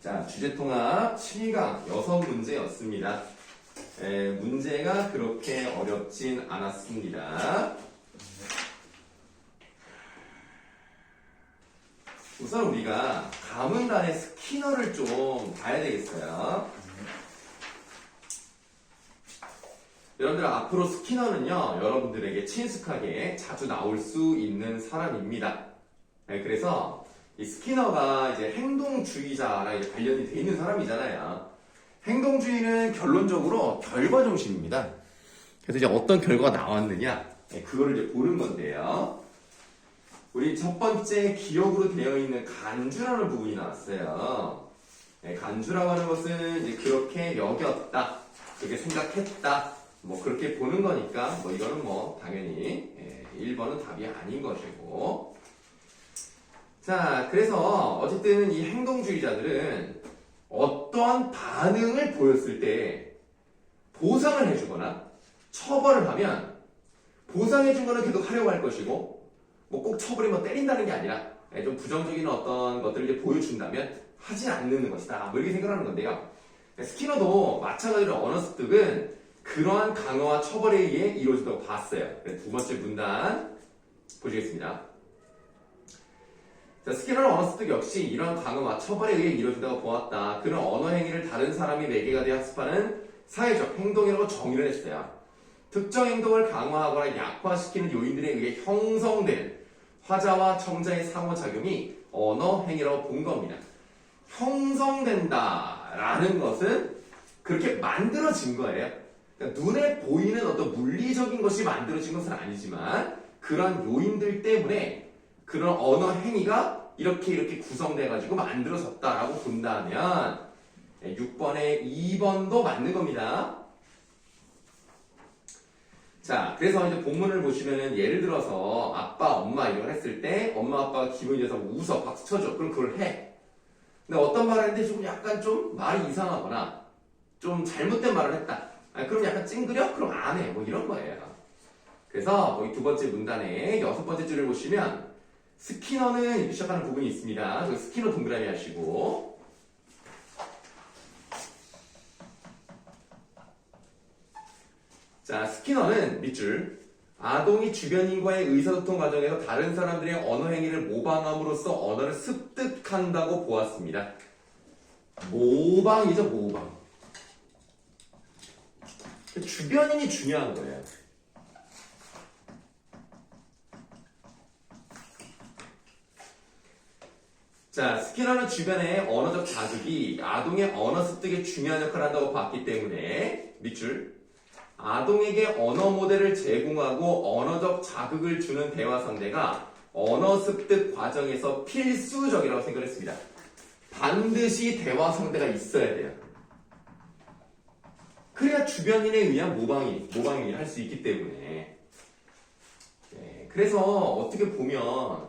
자, 주제통합 7강 여섯 문제였습니다. 에, 문제가 그렇게 어렵진 않았습니다. 우선 우리가 가문단의 스키너를 좀 봐야 되겠어요. 여러분들 앞으로 스키너는요, 여러분들에게 친숙하게 자주 나올 수 있는 사람입니다. 네, 그래서 이 스키너가 이제 행동주의자랑 이제 관련이 돼 있는 사람이잖아요. 행동주의는 결론적으로 결과 중심입니다. 그래서 이제 어떤 결과가 나왔느냐, 네, 그거를 이제 보는 건데요. 우리 첫 번째 기억으로 되어 있는 간주라는 부분이 나왔어요. 네, 간주라고 하는 것은 이제 그렇게 여겼다, 그렇게 생각했다, 뭐 그렇게 보는 거니까 뭐 이거는 뭐 당연히 예, 1번은 답이 아닌 것이고 자 그래서 어쨌든 이 행동주의자들은 어떠한 반응을 보였을 때 보상을 해주거나 처벌을 하면 보상해준 거는 계속 하려고 할 것이고 뭐 꼭 처벌이 뭐 때린다는 게 아니라 예, 좀 부정적인 어떤 것들을 이제 보여준다면 하진 않는 것이다 뭐 이렇게 생각하는 건데요 스키너도 마찬가지로 언어 습득은 그러한 강화와 처벌에 의해 이루어진다고 봤어요. 두 번째 문단 보시겠습니다. 자, 스키너는 언어 습득 역시 이러한 강화와 처벌에 의해 이루어진다고 보았다. 그런 언어 행위를 다른 사람이 매개가 되어 학습하는 사회적 행동이라고 정의를 했어요. 특정 행동을 강화하거나 약화시키는 요인들에 의해 형성되는 화자와 청자의 상호작용이 언어 행위라고 본 겁니다. 형성된다라는 것은 그렇게 만들어진 거예요. 그러니까 눈에 보이는 어떤 물리적인 것이 만들어진 것은 아니지만 그런 요인들 때문에 그런 언어 행위가 이렇게 이렇게 구성돼 가지고 만들어졌다라고 본다면 6번에 2번도 맞는 겁니다. 자, 그래서 이제 본문을 보시면은 예를 들어서 아빠, 엄마 이런 걸 했을 때 엄마, 아빠가 기분이 좋아서 웃어, 박수 쳐줘. 그럼 그걸 해. 근데 어떤 말을 했는데 좀 약간 좀 말이 이상하거나 좀 잘못된 말을 했다. 아, 그럼 약간 찡그려? 그럼 안 해. 뭐 이런 거예요. 그래서 거기 두 번째 문단에 여섯 번째 줄을 보시면 스키너는 이렇게 시작하는 부분이 있습니다. 그 스키너 동그라미 하시고 자 스키너는 밑줄 아동이 주변인과의 의사소통 과정에서 다른 사람들의 언어 행위를 모방함으로써 언어를 습득한다고 보았습니다. 모방이죠 모방. 주변인이 중요한 거예요. 자, 스키너는 주변의 언어적 자극이 아동의 언어 습득에 중요한 역할을 한다고 봤기 때문에 밑줄 아동에게 언어 모델을 제공하고 언어적 자극을 주는 대화 상대가 언어 습득 과정에서 필수적이라고 생각했습니다. 반드시 대화 상대가 있어야 돼요. 그래야 주변인에 의한 모방이, 모방이 할 수 있기 때문에. 네, 그래서 어떻게 보면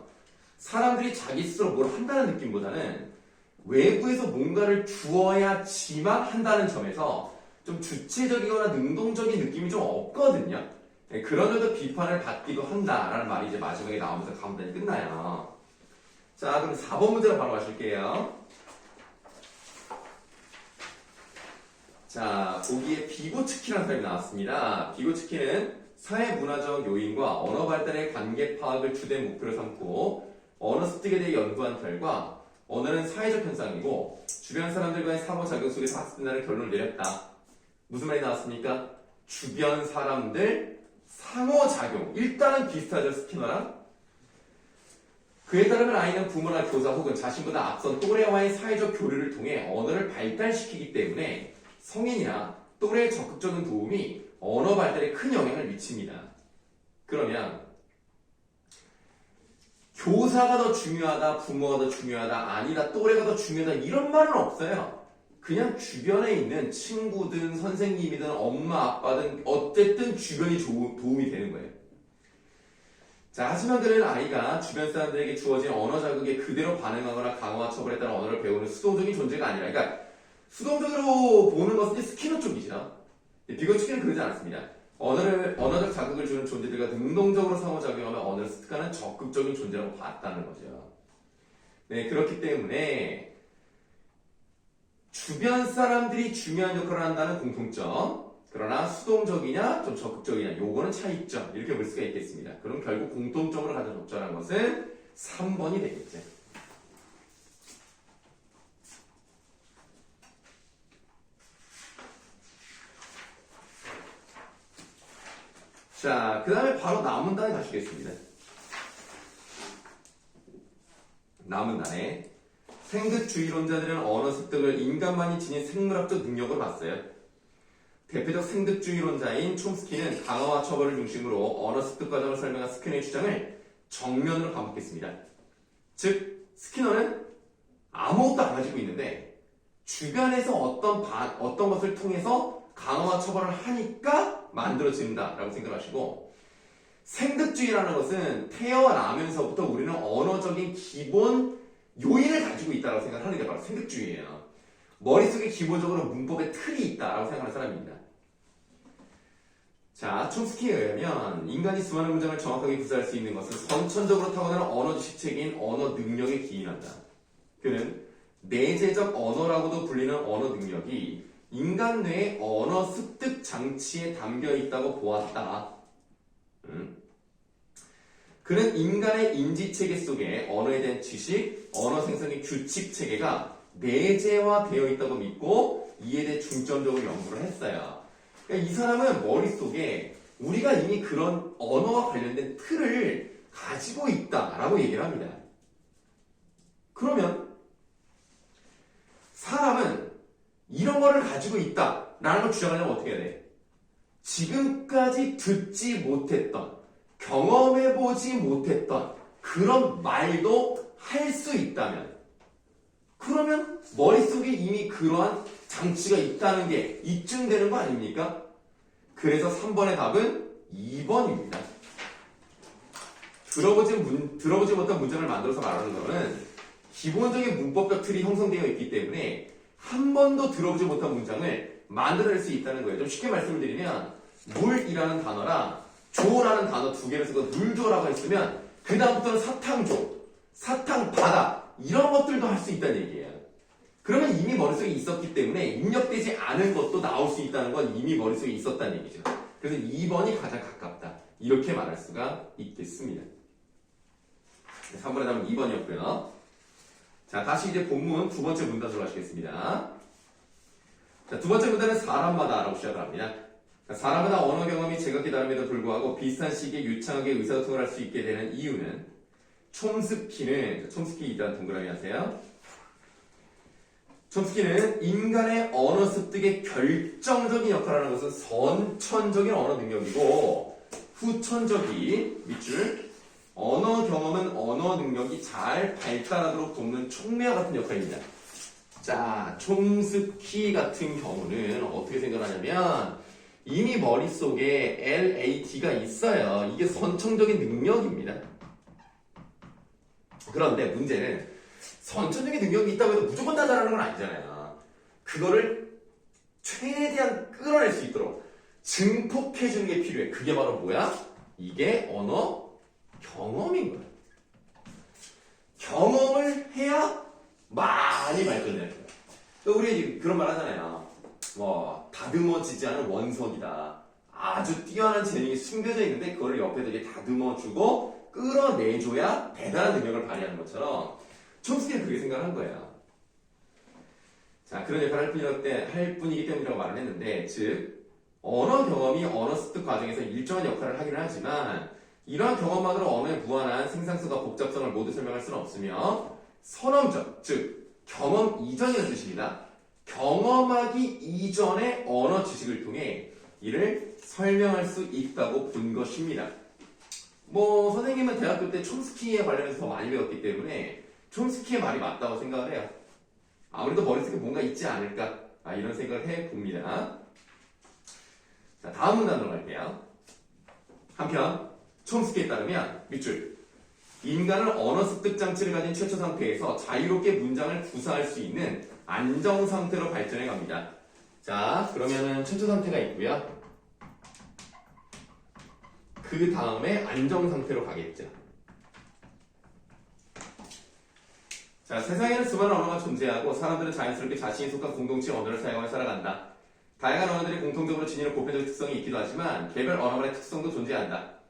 사람들이 자기 스스로 뭘 한다는 느낌보다는 외부에서 뭔가를 주어야지만 한다는 점에서 좀 주체적이거나 능동적인 느낌이 좀 없거든요. 네, 그러면도 비판을 받기도 한다라는 말이 이제 마지막에 나오면서 가문단이 끝나요. 자, 그럼 4번 문제로 바로 가실게요. 자, 거기에 비고츠키라는 사람이 나왔습니다. 비고츠키는 사회 문화적 요인과 언어 발달의 관계 파악을 주된 목표로 삼고 언어 습득에 대해 연구한 결과 언어는 사회적 현상이고 주변 사람들과의 상호작용 속에서 학습된다는 결론을 내렸다. 무슨 말이 나왔습니까? 주변 사람들 상호작용. 일단은 비슷하죠, 스키너랑. 그에 따르면 아이는 부모나 교사 혹은 자신보다 앞선 또래와의 사회적 교류를 통해 언어를 발달시키기 때문에 성인이나 또래의 적극적인 도움이 언어 발달에 큰 영향을 미칩니다. 그러면 교사가 더 중요하다, 부모가 더 중요하다, 아니다, 또래가 더 중요하다 이런 말은 없어요. 그냥 주변에 있는 친구든 선생님이든 엄마, 아빠든 어쨌든 주변이 조- 도움이 되는 거예요. 자, 하지만 그는 아이가 주변 사람들에게 주어진 언어 자극에 그대로 반응하거나 강화 따라 언어를 배우는 수동적인 존재가 아니라, 그러니까 수동적으로 보는 것은 스키너 쪽이죠. 비거치기는 그러지 않았습니다. 언어를, 언어적 자극을 주는 존재들과 능동적으로 상호작용하며 언어를 습득하는 적극적인 존재라고 봤다는 거죠. 네, 그렇기 때문에 주변 사람들이 중요한 역할을 한다는 공통점. 그러나 수동적이냐, 좀 적극적이냐, 요거는 차이점. 이렇게 볼 수가 있겠습니다. 그럼 결국 공통점으로 가장 적절한 것은 3번이 되겠죠. 자, 그 다음에 바로 남은 단에 가시겠습니다. 남은 단에 생득주의론자들은 언어 습득을 인간만이 지닌 생물학적 능력으로 봤어요. 대표적 생득주의론자인 촘스키는 강화와 처벌을 중심으로 언어 습득 과정을 설명한 스키너의 주장을 정면으로 반박했습니다. 즉, 스키너는 아무것도 안 가지고 있는데 주변에서 어떤 바- 어떤 것을 통해서 강화와 처벌을 하니까 만들어진다라고 생각하시고 생득주의라는 것은 태어나면서부터 우리는 언어적인 기본 요인을 가지고 있다고 생각하는 게 바로 생득주의예요. 머릿속에 기본적으로 문법의 틀이 있다라고 생각하는 사람입니다. 자, 촘스키에 의하면 인간이 수많은 문장을 정확하게 구사할 수 있는 것은 선천적으로 타고나는 언어 지식체계인 언어 능력에 기인한다. 그는 내재적 언어라고도 불리는 언어 능력이 인간 뇌의 언어 습득 장치에 담겨 있다고 보았다. 음. 그는 인간의 인지 체계 속에 언어에 대한 지식, 언어 생성의 규칙 체계가 내재화되어 있다고 믿고 이에 대해 중점적으로 연구를 했어요. 그러니까 이 사람은 머릿속에 우리가 이미 그런 언어와 관련된 틀을 가지고 있다라고 얘기를 합니다. 그러면 사람은 이런 거를 가지고 있다라는 걸 주장하려면 어떻게 해야 돼? 지금까지 듣지 못했던, 경험해보지 못했던 그런 말도 할 수 있다면, 그러면 머릿속에 이미 그러한 장치가 있다는 게 입증되는 거 아닙니까? 그래서 3번의 답은 2번입니다. 들어보지, 문, 들어보지 못한 문장을 만들어서 말하는 것은 기본적인 문법적 틀이 형성되어 있기 때문에 한 번도 들어보지 못한 문장을 만들어낼 수 있다는 거예요. 좀 쉽게 말씀을 드리면 물이라는 단어랑 조라는 단어 두 개를 쓰고 물조라고 했으면 그 다음부터는 사탕조, 사탕바다 이런 것들도 할 수 있다는 얘기예요. 그러면 이미 머릿속에 있었기 때문에 입력되지 않은 것도 나올 수 있다는 건 이미 머릿속에 있었다는 얘기죠. 그래서 2번이 가장 가깝다. 이렇게 말할 수가 있겠습니다. 3번의 답은 2번이었고요. 자, 다시 이제 본문 두 번째 문단으로 가시겠습니다. 자, 두 번째 문단은 사람마다라고 시작을 합니다. 자, 사람마다 언어 경험이 제각기 다름에도 불구하고 비슷한 시기에 유창하게 의사소통을 할 수 있게 되는 이유는 촘스키는 촘스키 일단 동그라미 하세요. 촘스키는 인간의 언어 습득의 결정적인 역할을 하는 것은 선천적인 언어 능력이고 후천적인 밑줄 언어 경험은 언어 능력이 잘 발달하도록 돕는 촉매와 같은 역할입니다. 자, 촘스키 같은 경우는 어떻게 생각하냐면 이미 머릿속에 LAT가 있어요. 이게 선천적인 능력입니다. 그런데 문제는 선천적인 능력이 있다고 해도 무조건 다 잘하는 건 아니잖아요. 그거를 최대한 끌어낼 수 있도록 증폭해주는 게 필요해. 그게 바로 뭐야? 이게 언어 경험인 거야. 경험을 해야 많이 거야. 그러니까 우리 그런 말 하잖아요. 뭐 다듬어지지 않은 원석이다. 아주 뛰어난 재능이 숨겨져 있는데 그걸 옆에서 이렇게 다듬어주고 끌어내줘야 대단한 능력을 발휘하는 것처럼 촘스키는 그렇게 생각한 거예요. 자, 그런 역할을 할 뿐이기, 때, 할 뿐이기 때문이라고 말을 했는데, 즉, 언어 경험이 언어 습득 과정에서 일정한 역할을 하기는 하지만, 이러한 경험만으로 언어에 무한한 생산성과 복잡성을 모두 설명할 수는 없으며, 선언적, 즉, 경험 이전이라는 뜻입니다. 경험하기 이전의 언어 지식을 통해 이를 설명할 수 있다고 본 것입니다. 뭐 선생님은 대학교 때 촘스키에 관련해서 더 많이 배웠기 때문에 촘스키의 말이 맞다고 생각을 해요. 아무래도 머릿속에 뭔가 있지 않을까 아, 이런 생각을 해봅니다. 자 다음 문단으로 갈게요. 한편 촘스키에 따르면 밑줄 인간은 언어 습득 장치를 가진 최초 상태에서 자유롭게 문장을 구사할 수 있는 안정 상태로 발전해 갑니다. 자 그러면은 최초 상태가 있고요. 그 다음에 안정 상태로 가겠죠. 자, 세상에는 수많은 언어가 존재하고 사람들은 자연스럽게 자신이 속한 공동체 언어를 사용하며 살아간다. 다양한 언어들이 공통적으로 지니는 보편적 특성이 있기도 하지만 개별 언어만의 특성도 존재한다.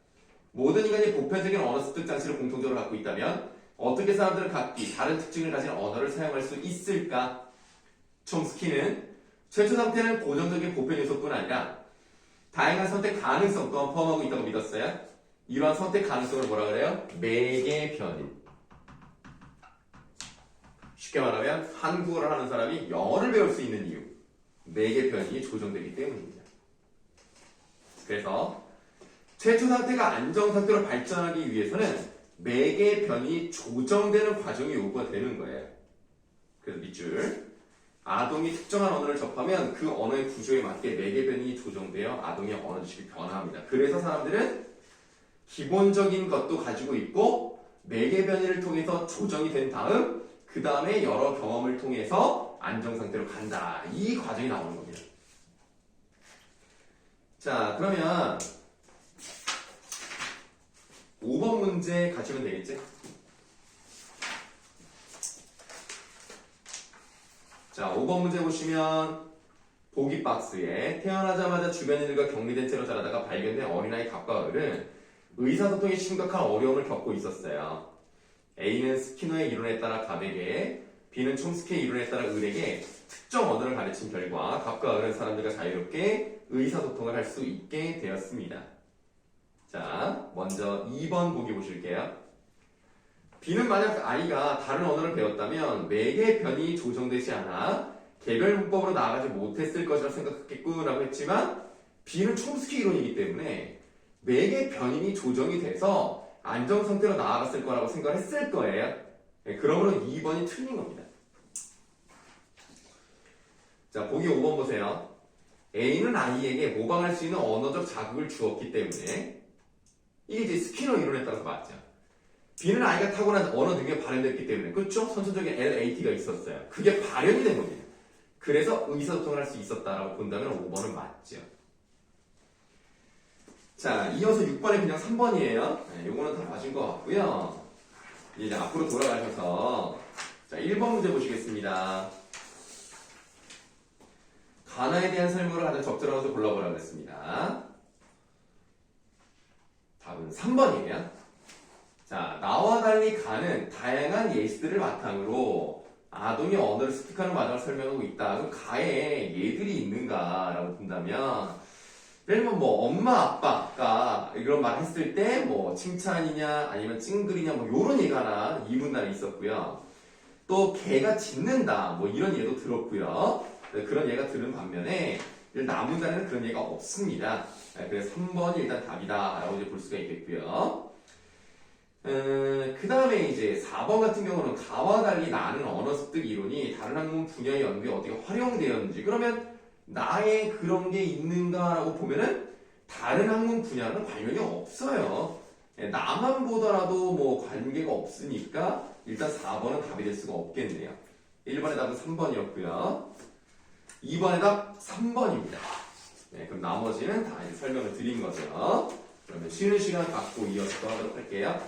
모든 인간이 보편적인 언어 습득 장치를 공통적으로 갖고 있다면 어떻게 사람들은 각기 다른 특징을 가진 언어를 사용할 수 있을까? 촘스키는 최초 상태는 고정적인 보편 요소뿐 아니라 다양한 선택 가능성 또한 포함하고 있다고 믿었어요. 이러한 선택 가능성을 뭐라 그래요? 매개 변인. 쉽게 말하면 한국어를 하는 사람이 영어를 배울 수 있는 이유. 매개 변이 조정되기 때문입니다. 그래서 최초 상태가 안정 상태로 발전하기 위해서는 매개 변이 조정되는 과정이 요구가 되는 거예요. 그래서 밑줄 아동이 특정한 언어를 접하면 그 언어의 구조에 맞게 매개 변이 조정되어 아동의 언어 지식이 변화합니다. 그래서 사람들은 기본적인 것도 가지고 있고 매개 변이를 통해서 조정이 된 다음 그 다음에 여러 경험을 통해서 안정 상태로 간다. 이 과정이 나오는 겁니다. 자, 그러면 5번 문제 가시면 되겠지? 자, 5번 문제 보시면 보기 박스에 태어나자마자 주변인들과 격리된 채로 자라다가 발견된 어린아이 갑과 을은 의사소통에 심각한 어려움을 겪고 있었어요. A는 스키너의 이론에 따라 갑에게, B는 촘스키의 이론에 따라 을에게 특정 언어를 가르친 결과 갑과 을은 사람들과 자유롭게 의사소통을 할 수 있게 되었습니다. 자, 먼저 2번 보기 보실게요. B는 만약 아이가 다른 언어를 배웠다면 매개 변이 조정되지 않아 개별 문법으로 나아가지 못했을 것이라 생각했겠구나고 했지만 B는 촘스키 이론이기 때문에 매개 변인이 조정이 돼서 안정 상태로 나아갔을 거라고 생각을 했을 거예요. 네, 그러므로 2번이 틀린 겁니다. 자, 보기 5번 보세요. A는 아이에게 모방할 수 있는 언어적 자극을 주었기 때문에 이게 이제 스키너 이론에 따라서 맞죠. B는 아이가 타고난 언어 능력이 발현됐기 때문에 그렇죠? 선천적인 LAT가 있었어요. 그게 발현이 된 겁니다. 그래서 의사소통을 할 수 있었다라고 본다면 5번은 맞죠. 자, 이어서 6번에 그냥 3번이에요. 네, 요거는 다 맞은 것 같고요. 이제 앞으로 돌아가셔서 자, 1번 문제 보시겠습니다. 가나에 대한 설명을 하는 적절한 것을 골라보라고 했습니다. 답은 3번이에요. 자, 나와 달리 가는 다양한 예시들을 바탕으로 아동이 언어를 습득하는 과정을 설명하고 있다. 그럼 가에 얘들이 있는가라고 본다면 예를 들면 뭐 엄마 아빠가 이런 말 했을 때 뭐 칭찬이냐 아니면 찡그리냐 뭐 요런 예가 하나 이 문단에 있었고요. 또 개가 짖는다 뭐 이런 예도 들었고요. 네, 그런 예가 들은 반면에 나문단에는 그런 예가 없습니다. 네, 그래서 3번이 일단 답이다 라고 이제 볼 수가 있겠고요. 그 다음에 이제 4번 같은 경우는 가와 달리 나는 언어 습득 이론이 다른 학문 분야의 연구에 어떻게 활용되었는지 그러면 나의 그런 게 있는가라고 보면은 다른 학문 분야는 관련이 없어요. 예, 나만 보더라도 뭐 관계가 없으니까 일단 4번은 답이 될 수가 없겠네요. 1번의 답은 3번이었고요. 2번의 답 3번입니다. 네, 그럼 나머지는 다 이제 설명을 드린 거죠. 그러면 쉬는 시간 갖고 이어서 또 하도록 할게요.